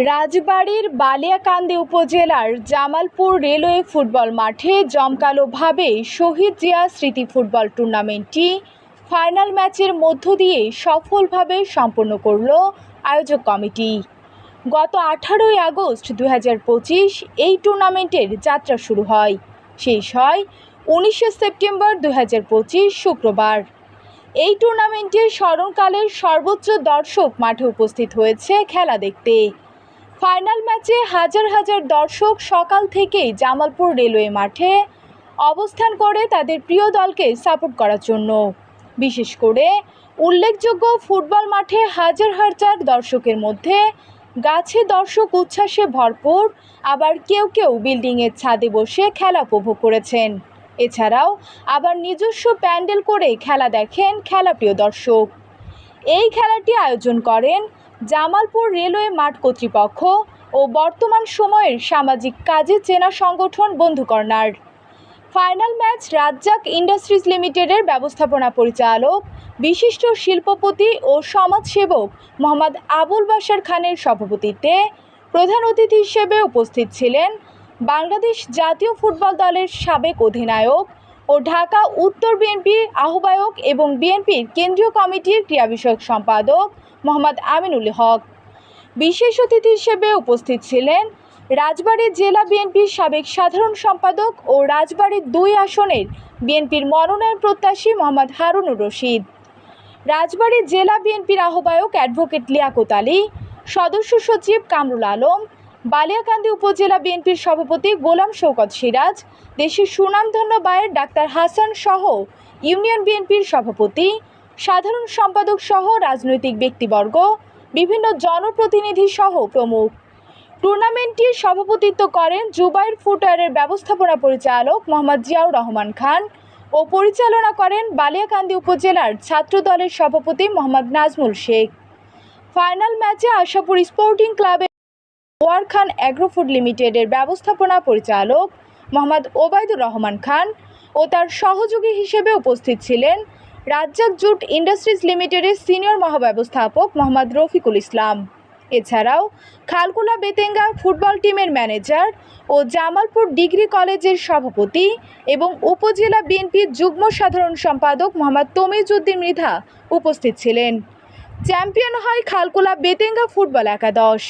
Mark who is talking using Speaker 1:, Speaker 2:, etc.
Speaker 1: রাজবাড়ীর বালিয়াকান্দি উপজেলার Jamalpur railway football মাঠে জমকালোভাবে শহীদ জিয়া স্মৃতি ফুটবল টুর্নামেন্টটি ফাইনাল ম্যাচের মধ্য দিয়ে সফলভাবে সম্পন্ন করল আয়োজক কমিটি। গত আঠারোই আগস্ট দু এই টুর্নামেন্টের যাত্রা শুরু হয়। শেষ হয় উনিশে সেপ্টেম্বর দু শুক্রবার। এই টুর্নামেন্টের স্মরণকালের সর্বোচ্চ দর্শক মাঠে উপস্থিত হয়েছে খেলা দেখতে। ফাইনাল ম্যাচে হাজার হাজার দর্শক সকাল থেকেই জামালপুর রেলওয়ে মাঠে অবস্থান করে তাদের প্রিয় দলকে সাপোর্ট করার জন্য। বিশেষ করে উল্লেখযোগ্য ফুটবল মাঠে হাজার হাজার দর্শকের মধ্যে গাছে দর্শক উচ্ছ্বাসে ভরপুর, আবার কেউ কেউ বিল্ডিংয়ের ছাদে বসে খেলা উপভোগ করেছেন। এছাড়াও আবার নিজস্ব প্যান্ডেল করে খেলা দেখেন খেলাপ্রিয় দর্শক। এই খেলাটি আয়োজন করেন জামালপুর রেলওয়ে মাঠ কর্তৃপক্ষ ও বর্তমান সময়ের সামাজিক কাজে চেনা সংগঠন বন্ধু corner. Final match Razzak industries লিমিটেডের ব্যবস্থাপনা পরিচালক, বিশিষ্ট শিল্পপতি ও সমাজসেবক মোহাম্মদ আবুল বাশার খানের সভাপতিত্বে প্রধান অতিথি হিসেবে উপস্থিত ছিলেন বাংলাদেশ জাতীয় ফুটবল দলের সাবেক অধিনায়ক ও ঢাকা উত্তর বিএনপির আহ্বায়ক এবং বিএনপির কেন্দ্রীয় কমিটির ক্রীড়া বিষয়ক সম্পাদক মোহাম্মদ আমিনুল হক। বিশেষ অতিথি হিসেবে উপস্থিত ছিলেন রাজবাড়ী জেলা বিএনপির সাবেক সাধারণ সম্পাদক ও রাজবাড়ীর দুই আসনের বিএনপির মনোনয়ন প্রত্যাশী মোহাম্মদ হারুনুর রশিদ। রাজবাড়ী জেলা বিএনপির আহ্বায়ক অ্যাডভোকেট লিয়াকত আলী, সদস্য সচিব কামরুল আলম, বালিয়াকান্দি উপজেলা বিএনপির সভাপতি গোলাম শৌকত সিরাজ, দেশের সুনামধন্য বায়ের ডাক্তার হাসান সহ ইউনিয়ন বিএনপির সভাপতি সাধারণ সম্পাদক সহ রাজনৈতিক ব্যক্তিবর্গ, বিভিন্ন জনপ্রতিনিধি সহ প্রমুখ। টুর্নামেন্টটির সভাপতিত্ব করেন জুবাইর ফুটওয়ারের ব্যবস্থাপনা পরিচালক মোহাম্মদ জিয়াউর রহমান খান ও পরিচালনা করেন বালিয়াকান্দি উপজেলার ছাত্র দলের সভাপতি মোহাম্মদ নাজমুল শেখ। ফাইনাল ম্যাচে আশাপুর স্পোর্টিং ক্লাবের ওয়ার খান অ্যাগ্রোফুড লিমিটেডের ব্যবস্থাপনা পরিচালক মোহাম্মদ ওবায়দুর রহমান খান ও তার সহযোগী হিসেবে উপস্থিত ছিলেন রাজ্জাক জুট ইন্ডাস্ট্রিজ লিমিটেডের সিনিয়র মহাব্যবস্থাপক মোহাম্মদ রফিকুল ইসলাম। এছাড়াও খালকুলা বেতেঙ্গা ফুটবল টিমের ম্যানেজার ও জামালপুর ডিগ্রি কলেজের সভাপতি এবং উপজেলা বিএনপির যুগ্ম সাধারণ সম্পাদক মোহাম্মদ তমিজউদ্দিন মৃধা উপস্থিত ছিলেন। চ্যাম্পিয়ন হয় খালকুলা বেতেঙ্গা ফুটবল একাদশ।